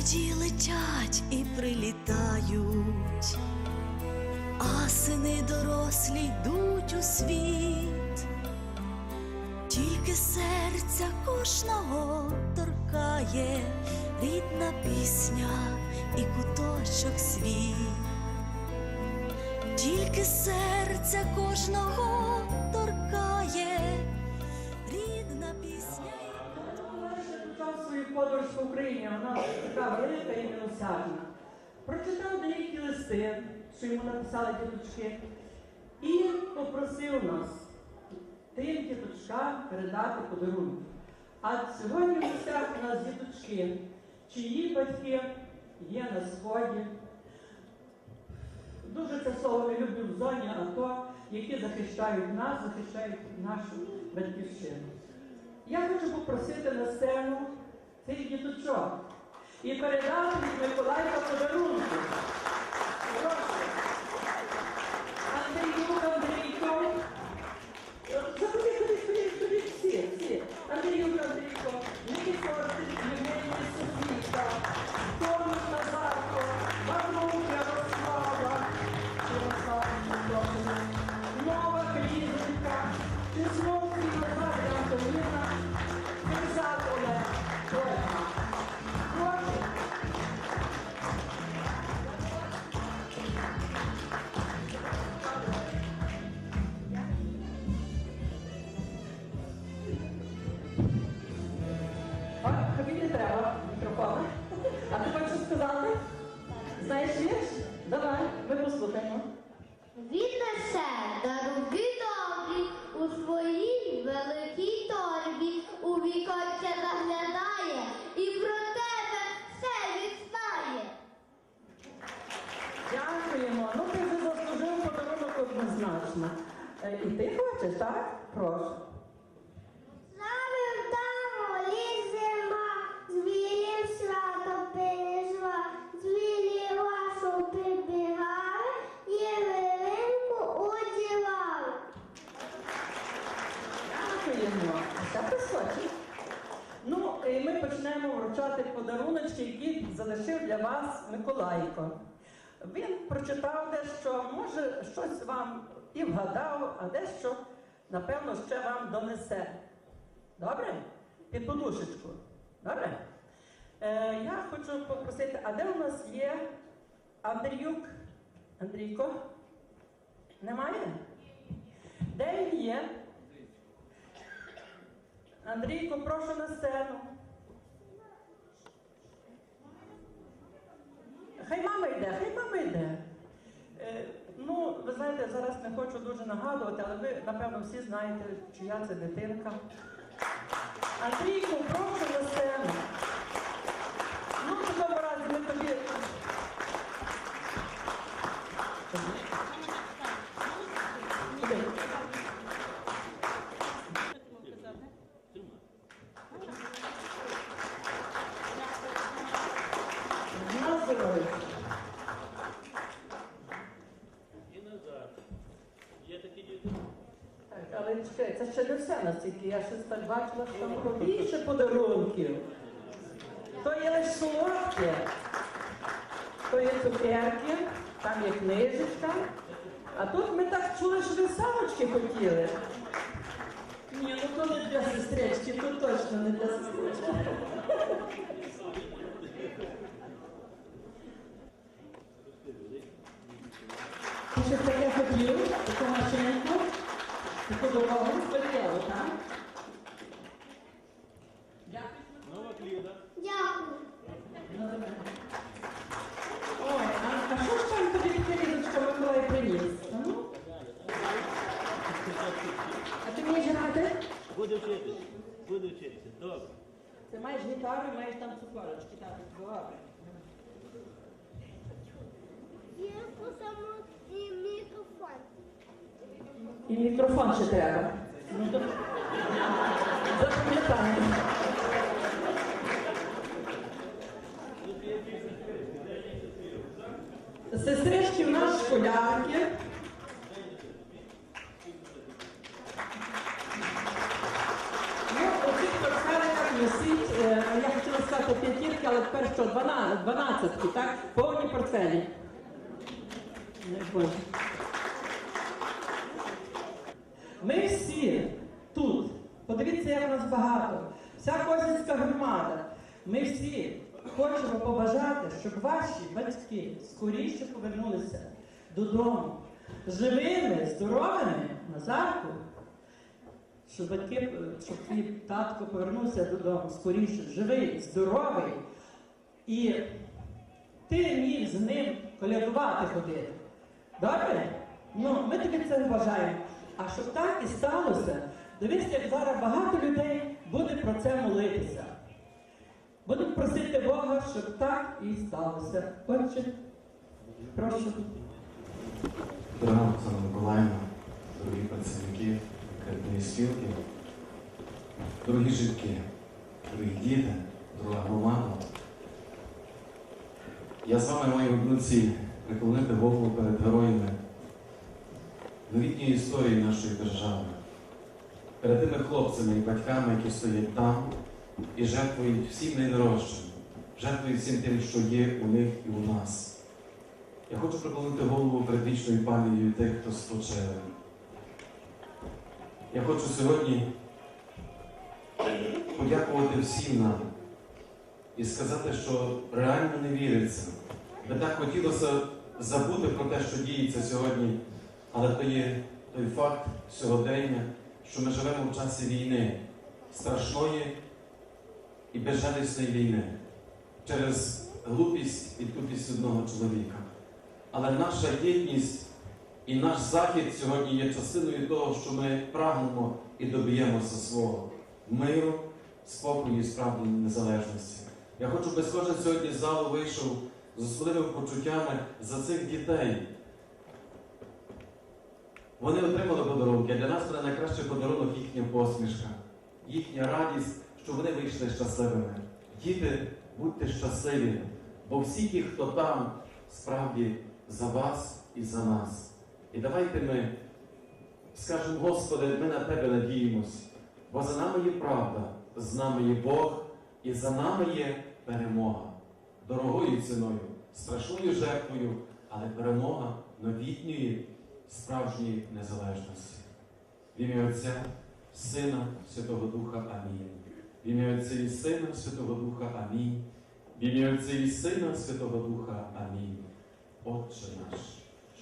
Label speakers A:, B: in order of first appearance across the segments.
A: Лебеді летять і прилітають, а сини дорослі йдуть у світ, тільки серця кожного торкає рідна пісня і куточок свій, тільки серця кожного
B: Україні, вона така велика і милосердна. Прочитав деякі листи, що йому написали діточки, і попросив нас тим діточкам передати подарунки. А сьогодні в гостях у нас діточки, чиї батьки є на сході. Дуже ми любимо в зоні АТО, які захищають нас, захищають нашу батьківщину. Я хочу попросити на сцену цих діточок і передати від Миколайка подарунки. Е, І ти хочеш, так? Прошу.
C: Саме вдамо ліс зима, звірів свято пережила, звірі вашу прибігали, і вилинку одівали.
B: Дякуємо. А ще присочі. Ну, і ми почнемо вручати подаруночки, які залишив для вас Миколайко. Він прочитав дещо, може, щось вам і вгадав, а дещо, напевно, ще донесе. Добре? Під подушечку. Добре? Е, я хочу попросити, а де у нас є Андріюк? Андрійко? Немає? Де він є? Андрійко, прошу на сцену. Хай мама йде, хай мама йде. Е, ну, ви знаєте, зараз не хочу дуже нагадувати, але ви, напевно, всі знаєте, чия це дитинка. Андрійку, прошу на сцену. Ну, такому разі ми тобі. Іди. На здоров'я.
D: І назад. Є такі діти.
B: Так, але чекай, це ще не все настільки. Я щось так бачила, що там було більше подарунків. То є лише солодке, то є цукерки, там є книжечка. А тут ми так чули, що ви самочки хотіли. Ні, ну то не для сестрички, то точно не для сестрички. Щось таке хотів, таку машинку, таку дорогу сподівали, так? Дякую.
D: Нова кліда.
C: Дякую.
B: Ой, а, а що ж там тобі таке різочка Миколай приніс? А ну? А ти вмієш грати?
D: Буде вчитися. Буде вчитися. Добре.
B: Ти маєш гітару і маєш там цукорочки, так, добре.
C: Є по самому і мікрофон.
B: І мікрофон ще треба. Запам'ятаємо. Сестрички в нас школярки. Ну, висить, е, я хотіла сказати, п'ятірки, але тепер що, двана- дванадцятки, так? Повні портфелі. Боже. Ми всі тут, подивіться, як нас багато, вся Козінська громада. Ми всі хочемо побажати, щоб ваші батьки скоріше повернулися додому. Живими, здоровими, Назарку. Щоб батьки, е, щоб твій татко повернувся додому скоріше, живий, здоровий. І ти міг з ним колядувати ходити. Добре? Ну, ми тобі це бажаємо. А щоб так і сталося, дивись, як зараз багато людей буде про це молитися. Будуть просити Бога, щоб так і сталося. Отче, прошу.
E: Дорога Оксана Миколаївна, дорогі працівники кредитної спілки, дорогі жінки, дорогі діти, дорога громада. Я з вами маю одну ціль приклонити голову перед героями новітньої історії нашої держави, перед тими хлопцями і батьками, які стоять там і жертвують всім найдорожчим, жертвують всім тим, що є у них і у нас. Я хочу приклонити голову перед вічною пам'яттю тих, хто спочили. Я хочу сьогодні подякувати всім нам і сказати, що реально не віриться. Би так хотілося забути про те, що діється сьогодні, але то є той факт сьогодення, що ми живемо в часі війни, страшної і безжалісної війни через глупість і тупість одного чоловіка. Але наша єдність і наш захід сьогодні є частиною того, що ми прагнемо і доб'ємося свого миру, спокою і справді незалежності. Я хочу, би кожен сьогодні з залу вийшов з особливими почуттями за цих дітей. Вони отримали подарунки, а для нас буде найкращий подарунок їхня посмішка, їхня радість, що вони вийшли щасливими. Діти, будьте щасливі, бо всі ті, хто там, справді за вас і за нас. І давайте ми скажемо, Господи, ми на Тебе надіємось, бо за нами є правда, з нами є Бог, і за нами є перемога. Дорогою ціною, страшною жертвою, але перемога новітньої справжньої незалежності. В ім'я Отця, Сина, Святого Духа, Амінь. В ім'я Отця і Сина, Святого Духа, Амінь. В ім'я Отця і Сина, Святого Духа, Амінь. Отче наш,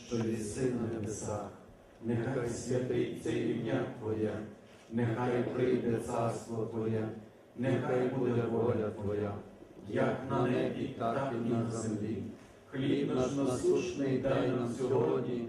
E: що єси на небесах, нехай святиться ім'я Твоє, нехай прийде царство Твоє, нехай буде воля Твоя, як на небі, так і на землі. Хліб наш насушний дай нам сьогодні,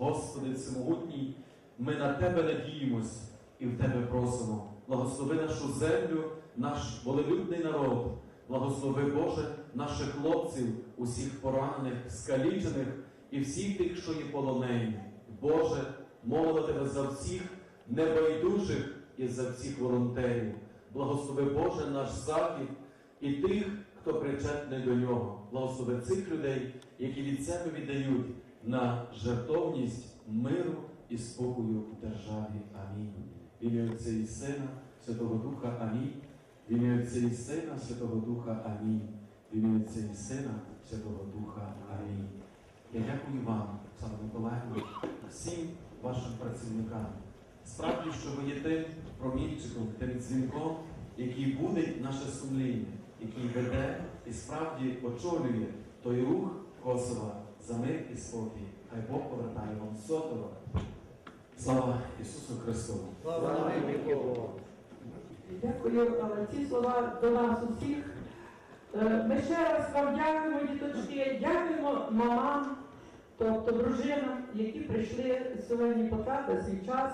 E: Господи, всемогутній, ми на Тебе надіємось і в Тебе просимо. Благослови нашу землю, наш волелюбний народ, благослови Боже наших хлопців, усіх поранених, скалічених і всіх тих, що є полонені. Боже, молимо Тебе за всіх небайдужих і за всіх волонтерів. Благослови Боже наш захід і тих, хто причетний до нього. Благослови цих людей, які від себе віддають на жертовність миру і спокою в державі. Амінь. В ім'я Отця і Сина, Святого Духа, Амінь. В ім'я Отця і Сина, Святого Духа, Амінь. В ім'я Отця і Сина, Святого Духа, Амінь. Я дякую вам, Оксана Миколаївна, всім вашим працівникам. Справді, що ви є тим промінчиком, тим дзвінком, який буде наше сумління, який веде і справді очолює той рух Косова за мир і спокій. Хай Бог повертає вам сотого. Слава Ісусу Христу!
B: Дякую, але ці слова до нас усіх. Е, Ми ще раз вам дякуємо, діточки, дякуємо мамам, тобто дружинам, які прийшли сьогодні потратили свій час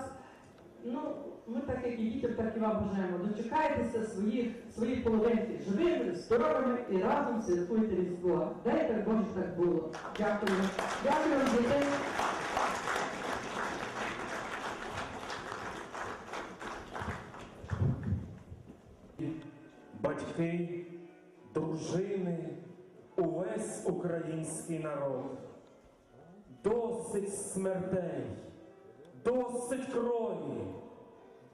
B: Ну, ми так як і дітям, так і вам бажаємо. Дочекайтеся своїх, своїх половинки живими, здоровими і разом святкуйте Різдво. Дай так Боже так було. Дякую. Дякую вам, дітей.
F: батьки, дружини, увесь український народ. Досить смертей, досить крові,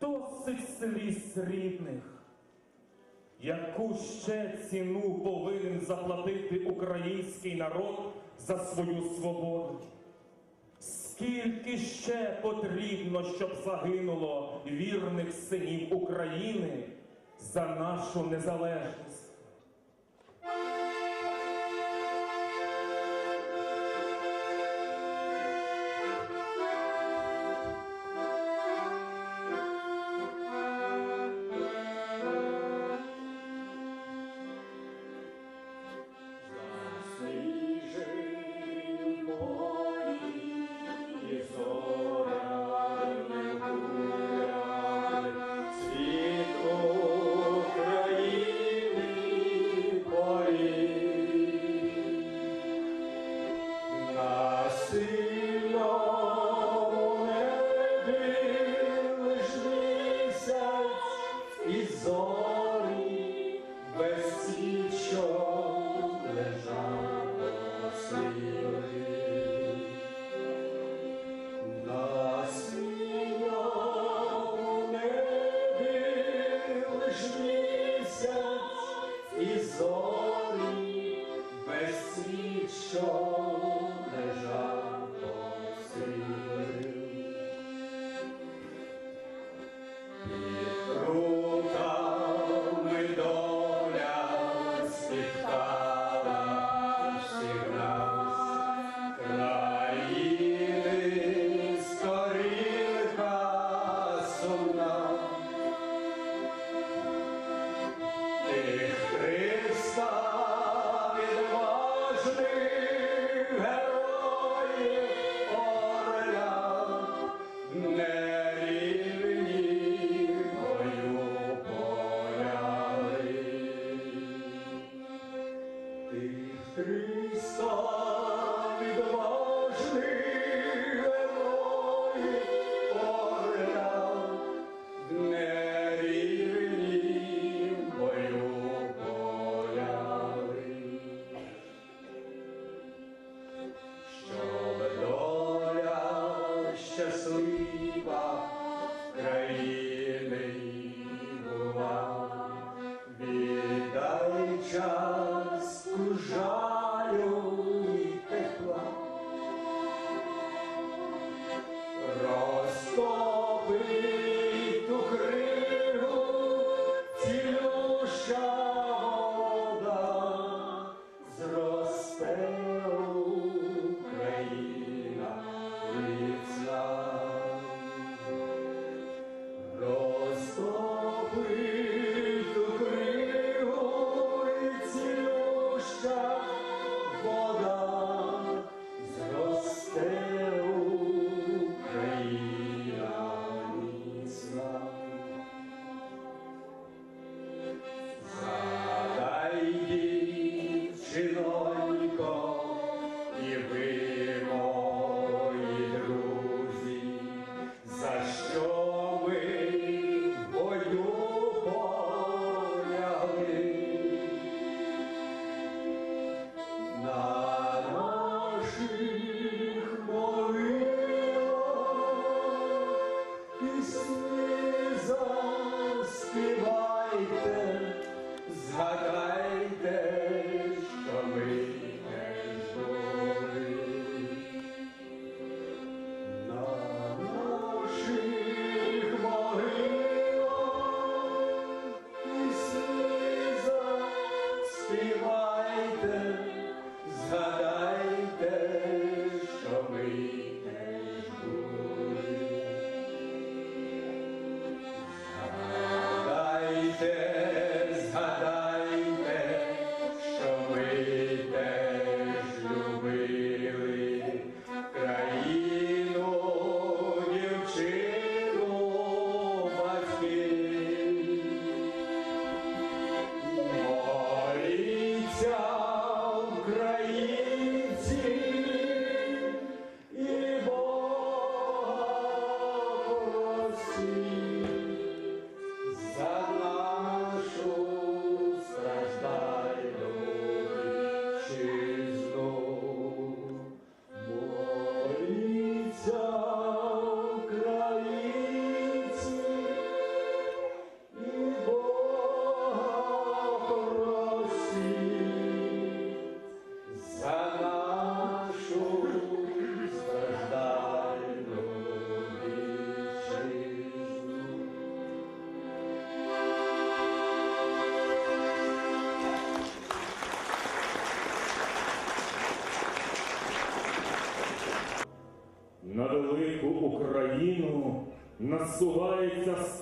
F: досить сліз рідних. Яку ще ціну повинен заплатити український народ за свою свободу? Скільки ще потрібно, щоб загинуло вірних синів України за нашу незалежність?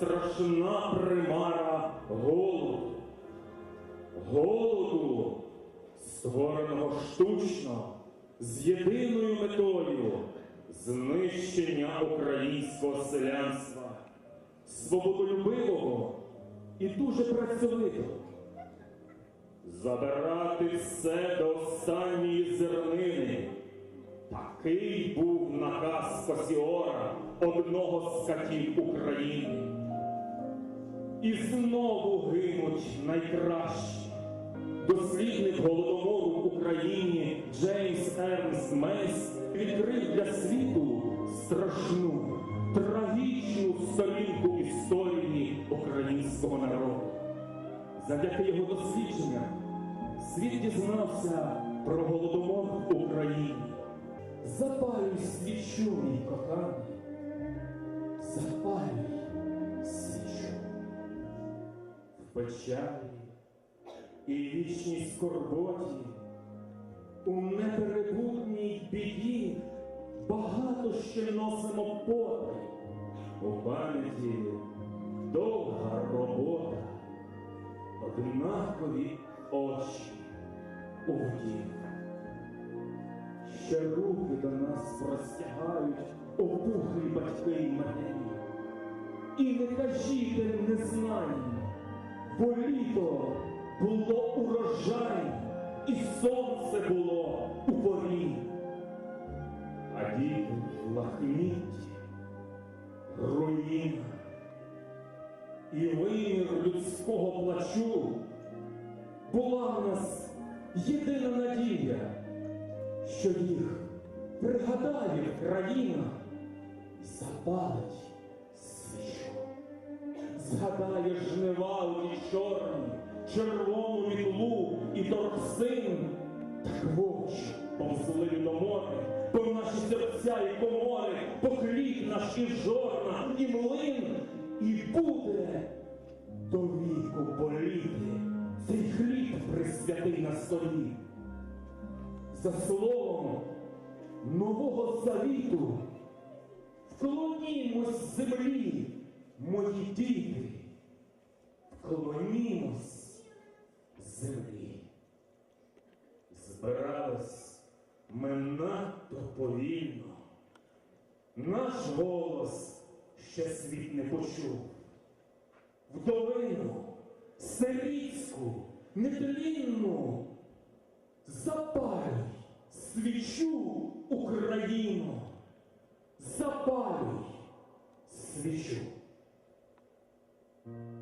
G: Страшна примара голоду. Голоду, створеного штучно, з єдиною метою знищення українського селянства, свободолюбивого і дуже працьовитого. Забирати все до останньої зернини. Такий був наказ Косіора, одного з катів України. І знову гинуть найкращі. Дослідник голодомору в Україні Джеймс Ернст Мейс відкрив для світу страшну, трагічну сторінку історії українського народу. Завдяки його дослідженням світ дізнався про голодомор в Україні. Запалюй свічу, мій коханий, запалюй печалі і вічній скорботі, у неперебутній біді багато ще носимо поти. У пам'яті довга робота, однакові очі у воді. Ще руки до нас простягають опухлі батьки й матері. І не кажіть не знаємо, бо літо було урожай, і сонце було у порі. А діти в лахмітті, руїна і вимір людського плачу була в нас єдина надія, що їх пригадає країна і запалить. Згадає жнива у тій чорні, червону мітлу і торксин, так вовч повзли до моря, по наші серця і комори, по хліб наш і жорна, і млин, і буде до віку боліти цей хліб присвятий на столі. За словом нового завіту вклонімось землі, мої діти, вклонімось землі. Збирались ми надто повільно. Наш голос ще світ не почув. В долину сирійську, нетлінну, запалюй свічу Україну, запалюй свічу.
H: thank
G: you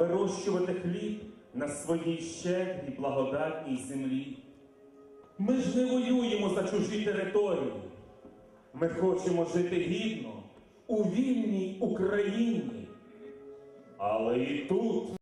G: вирощувати хліб на своїй щедрій благодатній землі. Ми ж не воюємо за чужі території. Ми хочемо жити гідно у вільній Україні. Але і тут